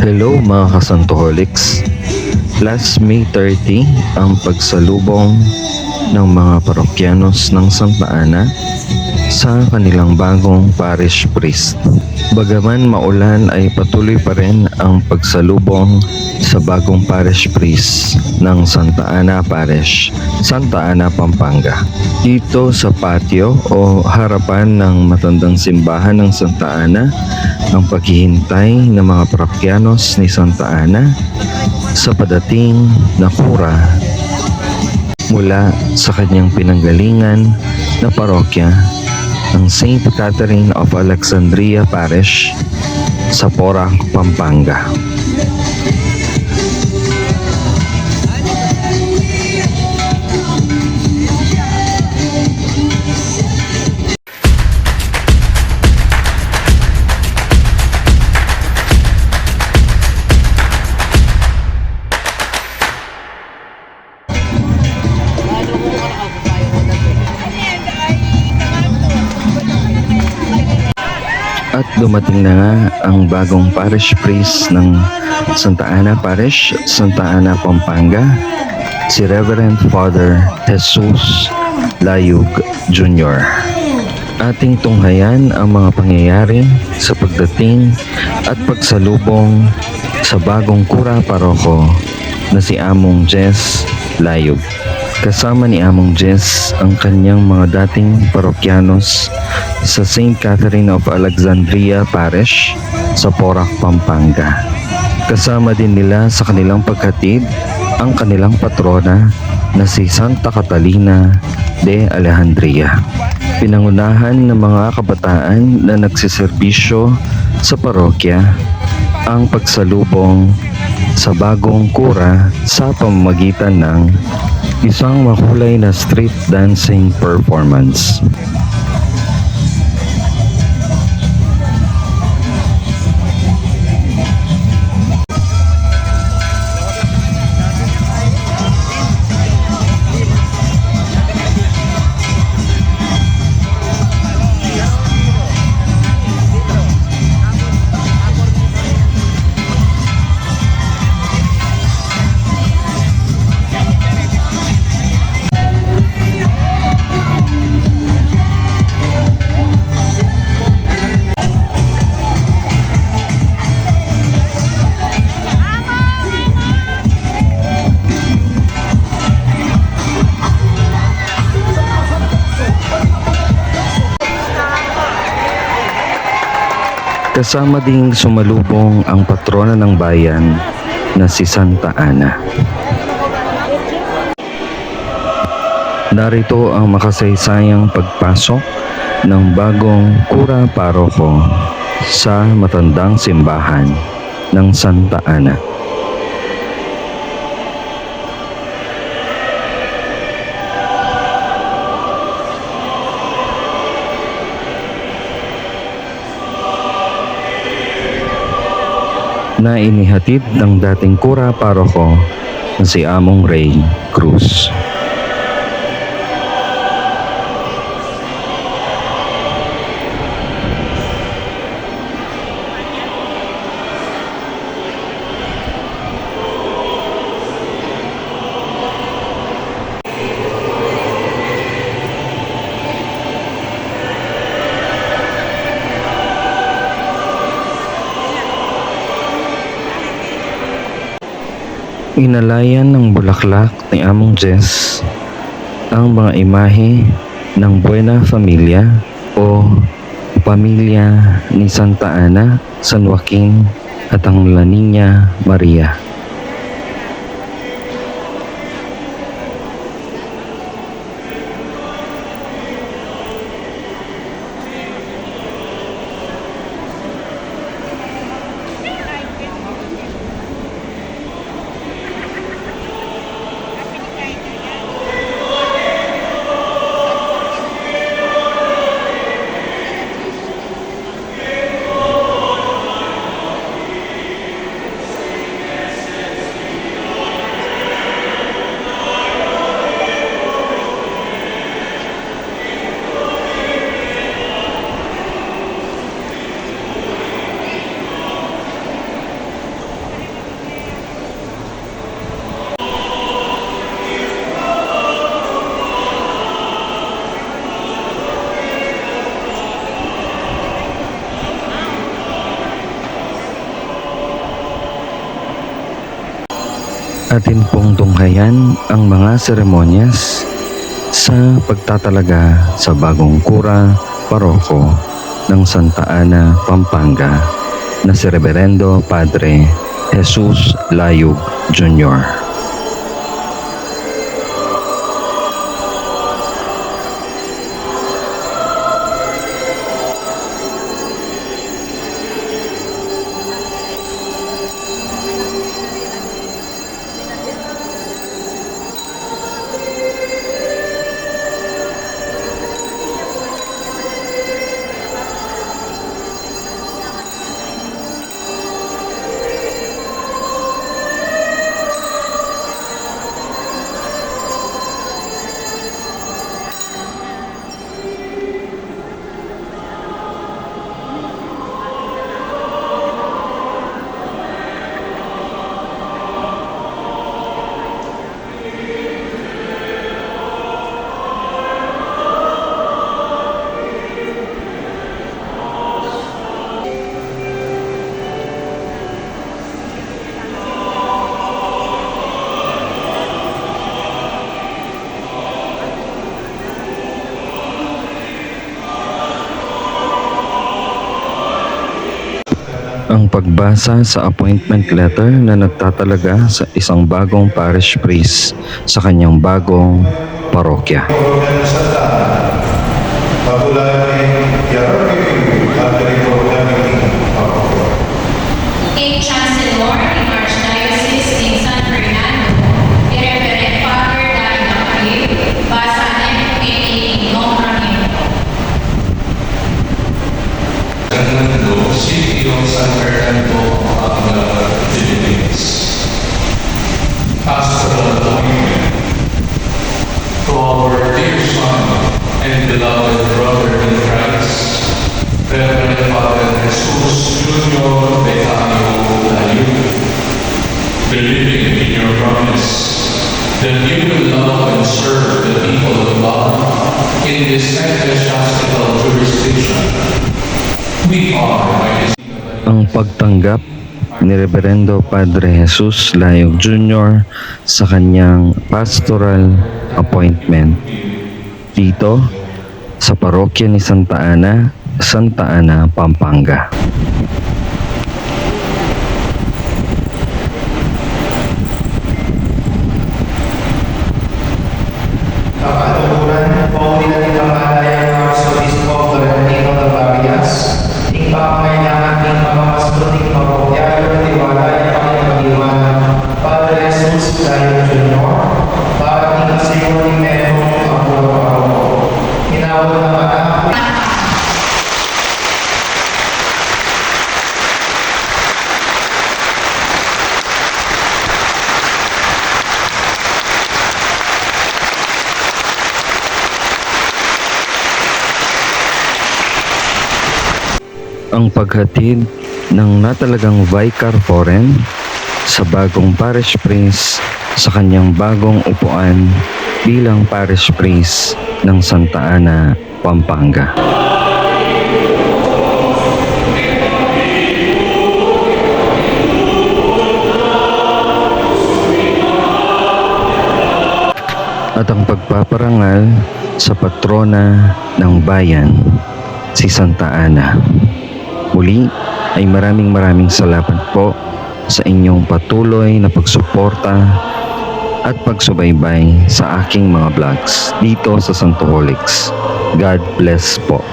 Hello mga kasantoholics. Last May 30 ang pagsalubong ng mga parokyanos ng Santa Ana sa kanilang bagong parish priest. Bagaman maulan ay patuloy pa rin ang pagsalubong sa bagong parish priest ng Santa Ana Parish, Santa Ana, Pampanga. Dito sa patio o harapan ng matandang simbahan ng Santa Ana, ang paghihintay ng mga parokyanos ni Santa Ana sa padating na kura mula sa kanyang pinanggalingan na parokya ng St. Catherine of Alexandria Parish sa Porac, Pampanga. Dumating na nga ang bagong parish priest ng Santa Ana Parish, Santa Ana, Pampanga, si Reverend Father Jesus Layug Jr. Ating tunghayan ang mga pangyayari sa pagdating at pagsalubong sa bagong kura paroko na si Among Jess Layug. Kasama ni Among Jess ang kanyang mga dating parokyanos sa St. Catherine of Alexandria Parish sa Porac, Pampanga. Kasama din nila sa kanilang paghatid ang kanilang patrona na si Santa Catalina de Alejandria. Pinangunahan ng mga kabataan na nagsiservisyo sa parokya ang pagsalubong sa bagong kura sa pamamagitan ng isang makulay na street dancing performance. Kasama ding sumalubong ang patrona ng bayan na si Santa Ana. Narito ang makasaysayang pagpasok ng bagong kura paroko sa matandang simbahan ng Santa Ana. Na inihatid ng dating kura paroko na si Among Ray Cruz. Inalayan ng bulaklak ni Among Jess ang mga imahe ng Buena Familia o Pamilya ni Santa Ana, San Joaquin at ang La Maria. Atin pong tunghayan ang mga seremonyas sa pagtatalaga sa bagong kura paroko ng Santa Ana, Pampanga na si Reverendo Padre Jesus Layug Jr. ang pagbasa sa appointment letter na nagtatalaga sa isang bagong parish priest sa kanyang bagong parokya. King Fernando, City of San Fernando, Pampanga, Philippines. Pastoral appointment to our dear son and beloved brother pagtanggap ni Reverendo Padre Jesus Layog Jr. sa kanyang pastoral appointment dito sa parokya ni Santa Ana, Santa Ana, Pampanga. Kapatuturan, paulinan ng kamalaya ng Arsobispo Florentino Tavarias, ing pangangailangan ng mamamastuning mapagyalo ng tiwala at panginoon Padre Jesus Layo Jr. para ng kasiyo ni Mero ang buwan paroko. Inawal na anak ang paghatid ng natalagang Vicar Foreign sa bagong parish priest sa kanyang bagong upuan bilang parish priest ng Santa Ana, Pampanga. At ang pagpaparangal sa patrona ng bayan, si Santa Ana. Muli ay maraming maraming salamat po sa inyong patuloy na pagsuporta at pagsubaybay sa aking mga vlogs dito sa Santo Helix. God bless po.